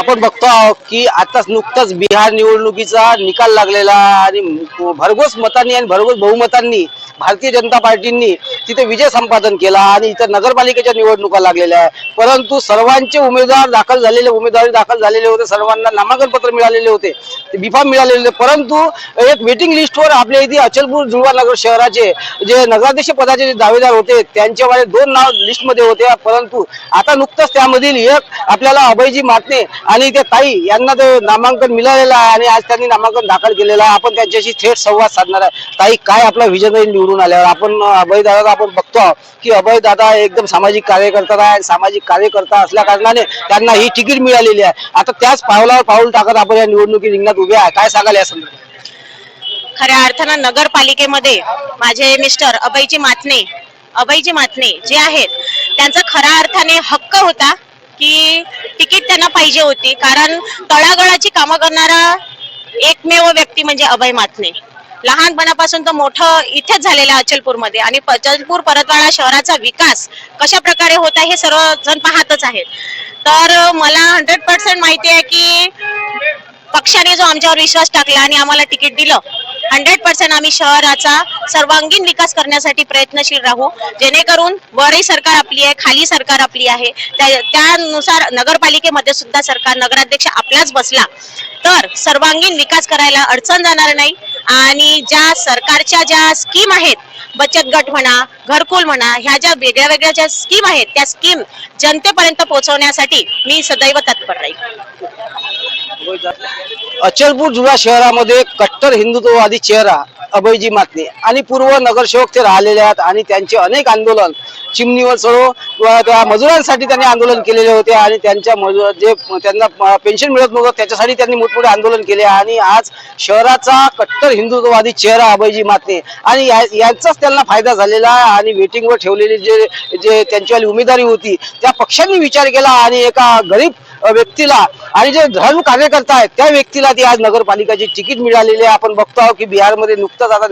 आपण बघतो आहोत की आताच नुकताच बिहार निवडणुकीचा निकाल लागलेला आणि भरघोस मतांनी आणि भरघोस बहुमतांनी भारतीय जनता पार्टींनी तिथे विजय संपादन केला आणि इथं नगरपालिकेच्या निवडणुका लागलेल्या आहे परंतु सर्वांचे उमेदवार दाखल झालेले उमेदवारी दाखल झालेले होते. सर्वांना नामांकन पत्र मिळालेले होते. ते बिफाम मिळालेले होते. परंतु एक वेटिंग लिस्टवर आपल्या इथे अचलपूर जुळवा नगर शहराचे जे नगराध्यक्ष पदाचे जे दावेदार होते त्यांच्यावाले दोन नाव लिस्टमध्ये होते. परंतु आता नुकतंच त्यामधील एक आपल्याला अभयजी मातने आणि त्या ताई यांना ते नामांकन मिळालेलं आहे आणि आज त्यांनी नामांकन दाखल केलेलं आहे. आपण त्यांच्याशी थेट संवाद साधणार आहे. ताई काय आपला विजन निवडून आल्यावर? आपण अभयदादा आपण बघतो आहोत की अभय दादा एकदम सामाजिक कार्यकर्ता आहे सामाजिक कार्यकर्ता असल्या कारणाने त्यांना ही तिकीट मिळालेली आहे. आता त्याच पावलावर पाऊल टाकत आपण या निवडणुकी रिंगणात उभे आहे. काय सांगाल या संदर्भात? खऱ्या अर्थानं नगरपालिकेमध्ये माझे मिस्टर अभयजी माथने अभयजी माथने जे आहेत त्यांचा खऱ्या अर्थाने हक्क होता की तिकीट त्यांना पाहिजे होती. कारण तळागळाची कामं करणारा एकमेव व्यक्ती म्हणजे अभय माथने लहानपणापासून तो मोठं इथेच झालेला आहे अचलपूरमध्ये. आणि अचलपूर परतवाडा शहराचा विकास कशा प्रकारे होत आहे हे सर्वजण पाहतच आहेत. तर मला हंड्रेड पर्सेंट माहिती आहे की पक्षाने जो आमच्यावर विश्वास टाकला आणि आम्हाला तिकीट दिलं हंड्रेड पर्सेंट आम्ही शहराचा सर्वांगीण विकास करण्यासाठी प्रयत्नशील राहू. जेणेकरून वरही सरकार आपली आहे खाली सरकार आपली आहे. त्यानुसार नगरपालिकेमध्ये सुद्धा सरकार नगराध्यक्ष आपलाच बसला. तर सर्वांगीण विकास करायला अडचण जाणार नाही. आणि ज्या सरकारच्या ज्या स्कीम आहेत बचत गट म्हणा घरकुल म्हणा ह्या ज्या वेगळ्या वेगळ्या ज्या स्कीम आहेत त्या स्कीम जनतेपर्यंत पोहोचवण्यासाठी मी सदैव तत्पर राहील. अचलपूर जुळा शहरामध्ये कट्टर हिंदुत्ववादी चेहरा अभयजी मातने. आणि पूर्व नगरसेवक ते राहिलेले आहेत आणि त्यांचे अनेक आंदोलन चिमणीवर चढो त्या मजुरांसाठी त्यांनी आंदोलन केलेले होते आणि त्यांच्या मजूर जे त्यांना पेन्शन मिळत नव्हतं त्याच्यासाठी त्यांनी मोठमोठे आंदोलन केले. आणि आज शहराचा कट्टर हिंदुत्ववादी चेहरा अभयजी मातने. आणि यांचाच त्यांना फायदा झालेला आहे आणि वेटिंगवर ठेवलेली जे जे त्यांच्यावाली उमेदवारी होती त्या पक्षांनी विचार केला आणि एका गरीब व्यक्तीला आणि जे धर्म कार्यकर्ता आहेत त्या व्यक्तीला ती आज नगरपालिकाची तिकीट मिळालेली आहे. आपण बघतो आहोत की बिहारमध्ये नुकताच आता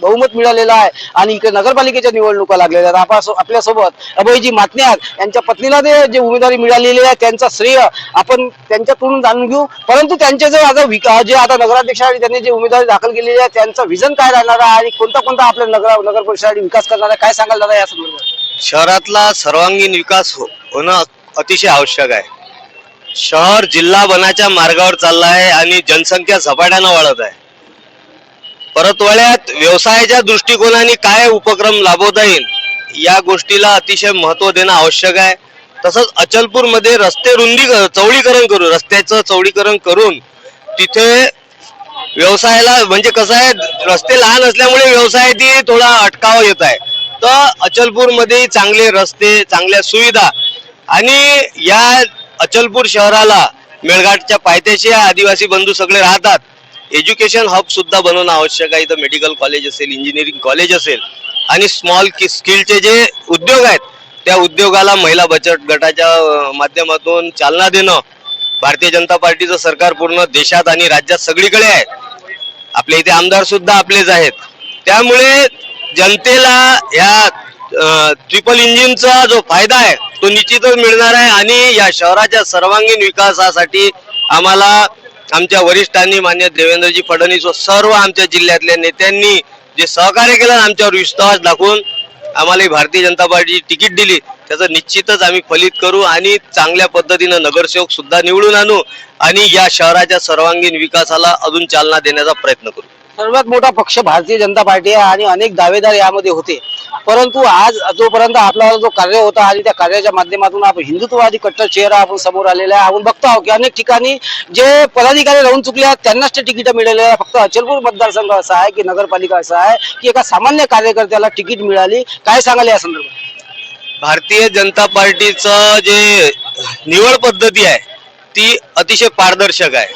बहुमत मिळालेलं आहे आणि इकडे नगरपालिकेच्या निवडणुका लागलेल्या आहेत. आपण आपल्यासोबत अभयजी मातण्यात यांच्या पत्नीला ते जे उमेदवारी मिळालेली आहे त्यांचा श्रेय आपण त्यांच्याकडून जाणून घेऊ. परंतु त्यांचे जे आता विका जे आता नगराध्यक्ष आणि त्यांनी जे उमेदवारी दाखल केलेली आहे त्यांचं विजन काय राहणार आहे आणि कोणता कोणता आपल्या नगर नगर परिषदेसाठी विकास करणार आहे काय सांगाल दादा या संदर्भात? शहरातला सर्वांगीण विकास हो- होणं अतिशय आवश्यक आहे. शहर जिल्हा बनाच्या मार्गावर चालला आहे आणि जनसंख्या झपाट्यानं वाढत आहे. परतवाड्यात व्यवसायाच्या दृष्टिकोनाने काय उपक्रम राबवता येईल या गोष्टीला अतिशय महत्त्व देणं आवश्यक आहे. तसंच अचलपूरमध्ये रस्ते रुंदी चवळीकरण करू रस्त्याचं चौडीकरण करून तिथे व्यवसायाला म्हणजे कसं आहे रस्ते लहान असल्यामुळे व्यवसायातही थोडा अटकाव येत आहे. तर अचलपूरमध्ये चांगले रस्ते चांगल्या सुविधा आणि या अचलपूर शहराला मेळघाटच्या पायथ्याशी आदिवासी बंधू सगळे राहतात. एज्युकेशन हब सुद्धा बनवणं आवश्यक आहे. इथं मेडिकल कॉलेज असेल इंजिनिअरिंग कॉलेज असेल आणि स्मॉल स्किलचे जे उद्योग आहेत त्या उद्योगाला महिला बचत गटाच्या माध्यमातून चालना देणं भारतीय जनता पार्टीचं सरकार पूर्ण देशात आणि राज्यात सगळीकडे आहे. आपल्या इथे आमदार सुद्धा आपलेच आहेत. त्यामुळे जनतेला या ट्रिपल इंजिनचा जो फायदा आहे तो निश्चितच मिळणार आहे आणि या शहराच्या सर्वांगीण विकासासाठी आम्हाला आमच्या वरिष्ठांनी मान्य देवेंद्रजी फडणवीस व सर्व आमच्या जिल्ह्यातल्या नेत्यांनी जे सहकार्य केलं आमच्यावर विश्वास दाखवून आम्हाला भारतीय जनता पार्टीची तिकीट दिली. त्याचं निश्चितच आम्ही फलित करू आणि चांगल्या पद्धतीनं नगरसेवक सुद्धा निवडून आणू आणि या शहराच्या सर्वांगीण विकासाला अजून चालना देण्याचा प्रयत्न करू. सर्वात मोठा पक्ष भारतीय जनता पार्टी आहे आणि अनेक दावेदार यामध्ये होते. परंतु आज जोपर्यंत आपला जो कार्य होता आणि त्या कार्याच्या माध्यमातून आपण हिंदुत्ववादी कट्टर चेहरा आपण समोर आलेला आहे आपण बघतो आहोत की अनेक ठिकाणी जे पदाधिकारी राहून चुकले आहेत त्यांनाच ते तिकीट मिळालेले आहे फक्त अचलपूर मतदारसंघ असा आहे की नगरपालिका असा आहे की एका सामान्य कार्यकर्त्याला तिकीट मिळाली. काय सांगाल या संदर्भात? भारतीय जनता पार्टीचं जे निवड पद्धती आहे ती अतिशय पारदर्शक आहे.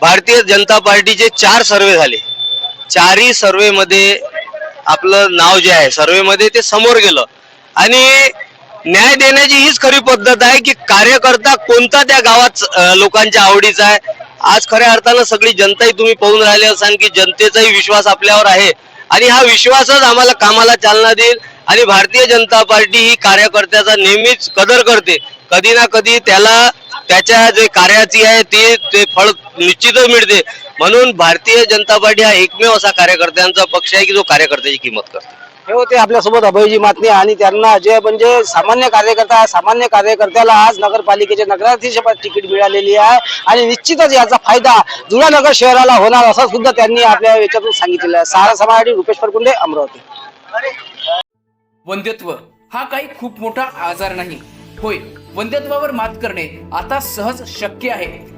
भारतीय जनता पार्टीचे चार सर्वे झाले. चारही सर्वेमध्ये आपलं नाव जे आहे सर्वे मध्ये ते समोर गेलं. आणि न्याय देण्याची हीच खरी पद्धत आहे की कार्यकर्ता कोणता त्या गावात लोकांच्या आवडीचा आहे. आज खऱ्या अर्थानं सगळी जनताही तुम्ही पाहून राहिले असाल की जनतेचाही विश्वास आपल्यावर आहे. आणि हा विश्वासच आम्हाला कामाला चालना देईल. आणि भारतीय जनता पार्टी ही कार्यकर्त्याचा नेहमीच कदर करते. कधी ना कधी त्याला त्याच्या जे कार्याची आहे ते ते फळ निश्चितच मिळते. म्हणून भारतीय जनता पार्टी हा एकमेव असा कार्यकर्त्यांचा पक्ष आहे की जो कार्यकर्त्याची किंमत करतो. हे होते आपल्यासोबत अभयजी मातने आणि त्यांना जे म्हणजे सामान्य कार्यकर्ता सामान्य कार्यकर्त्याला आज नगरपालिकेचे नगराध्यक्ष तिकीट मिळालेली आहे. आणि निश्चितच याचा फायदा जुना नगर शहराला होणार असं सुद्धा त्यांनी आपल्या याच्यातून सांगितलेलं आहे. सहारा समासाठी रुपेश परकुंडे अमरावती. वंध्यत्व हा काही खूप मोठा आजार नाही. होय वंध्यत्वावर मात करणे आता सहज शक्य आहे.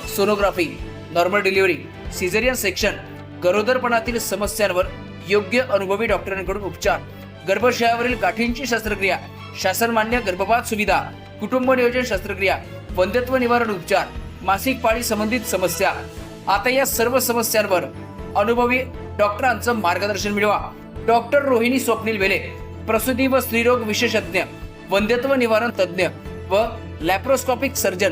Sonography normal delivery caesarean section गरोदरपणातील समस्यांवर योग्य अनुभवी डॉक्टरांकडून उपचार गर्भाशयावरील गाठींची शस्त्रक्रिया शासनमान्य गर्भपात सुविधा कुटुंब नियोजन शस्त्रक्रिया वंध्यत्व निवारण उपचार मासिक पाळी संबंधित समस्या. आता या सर्व समस्यांवर अनुभवी डॉक्टरांचं मार्गदर्शन मिळवा. डॉक्टर रोहिणी स्वप्नील वेले प्रसूती व स्त्रीरोग विशेषज्ञ वंध्यत्व निवारण तज्ज्ञ व लॅप्रोस्कॉपिक सर्जन